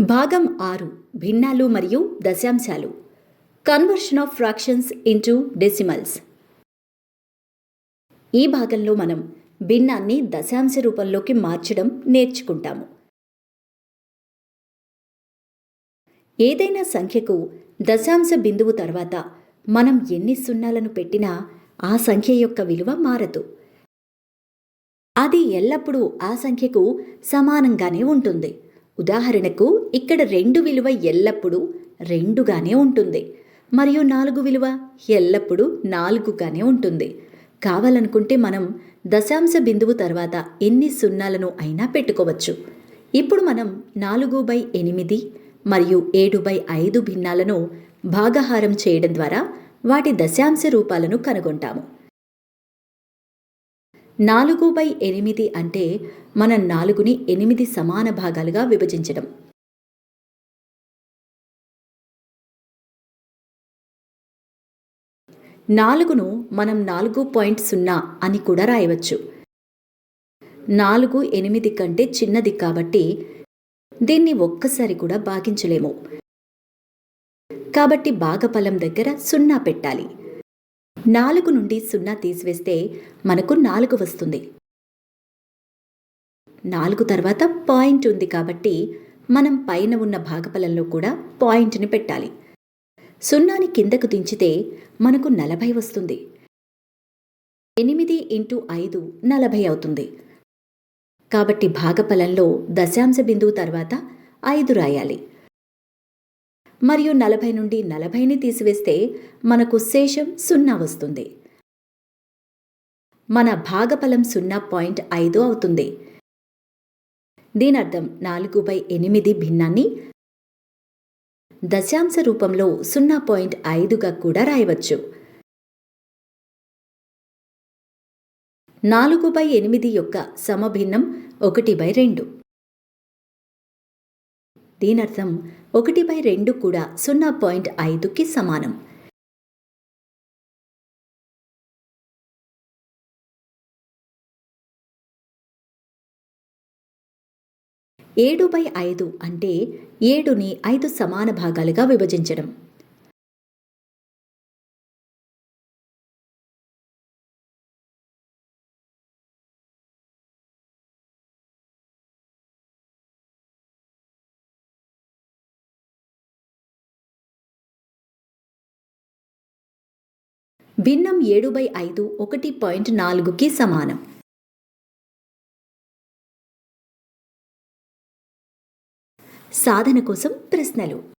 భాగం ఆరు భిన్నాలు మరియు దశాంశాలు. Conversion of fractions into decimals ఈ భాగంలో మనం భిన్నాన్ని దశాంశ రూపంలోకి మార్చడం నేర్చుకుంటాము. ఏదైనా సంఖ్యకు దశాంశ బిందువు తర్వాత మనం ఎన్ని సున్నాలను పెట్టినా ఆ సంఖ్య యొక్క విలువ మారదు. అది ఎల్లప్పుడూ ఆ సంఖ్యకు సమానంగానే ఉంటుంది. ఉదాహరణకు ఇక్కడ రెండు విలువ ఎల్లప్పుడూ రెండుగానే ఉంటుంది. మరియు నాలుగు విలువ ఎల్లప్పుడూ నాలుగుగానే ఉంటుంది. కావాలనుకుంటే మనం దశాంశ బిందువు తర్వాత ఎన్ని సున్నాలను అయినా పెట్టుకోవచ్చు. ఇప్పుడు మనం నాలుగు బై ఎనిమిది మరియు ఏడు బై ఐదు భిన్నాలను భాగహారం చేయడం ద్వారా వాటి దశాంశ రూపాలను కనుగొంటాము. నాలుగు బై ఎనిమిది అంటే మనం నాలుగుని ఎనిమిది సమాన భాగాలుగా విభజించడం. నాలుగును మనం నాలుగు పాయింట్ సున్నా అని కూడా రాయవచ్చు. నాలుగు ఎనిమిది కంటే చిన్నది కాబట్టి దీన్ని ఒక్కసారి కూడా భాగించలేము. కాబట్టి భాగఫలం దగ్గర సున్నా పెట్టాలి. నాలుగు నుండి సున్నా తీసివేస్తే మనకు నాలుగు వస్తుంది. నాలుగు తర్వాత పాయింట్ ఉంది కాబట్టి మనం పైన ఉన్న భాగఫలంలో కూడా పాయింట్ని పెట్టాలి. సున్నాని కిందకు దించితే మనకు నలభై వస్తుంది. ఎనిమిది ఇంటూ ఐదు నలభై అవుతుంది. కాబట్టి భాగఫలంలో దశాంశ బిందువు తర్వాత ఐదు రాయాలి. మరియు నలభై నుండి నలభైని తీసివేస్తే మనకు శేషం సున్నా వస్తుంది. మన భాగఫలం సున్నా పాయింట్ ఐదు అవుతుంది. దీనర్థం నాలుగు బై ఎనిమిది భిన్నాన్ని దశాంశ రూపంలో సున్నా పాయింట్ ఐదుగా కూడా రాయవచ్చు. నాలుగు బై ఎనిమిది యొక్క సమభిన్నం ఒకటి బై రెండు. దీనర్థం ఒకటి బై రెండు కూడా సున్నా పాయింట్ ఐదుకి సమానం. ఏడు బై ఐదు అంటే ఏడుని ఐదు సమాన భాగాలుగా విభజించడం. భిన్నం ఏడు బై ఐదు ఒకటి పాయింట్ నాలుగుకి సమానం. సాధన కోసం ప్రశ్నలు.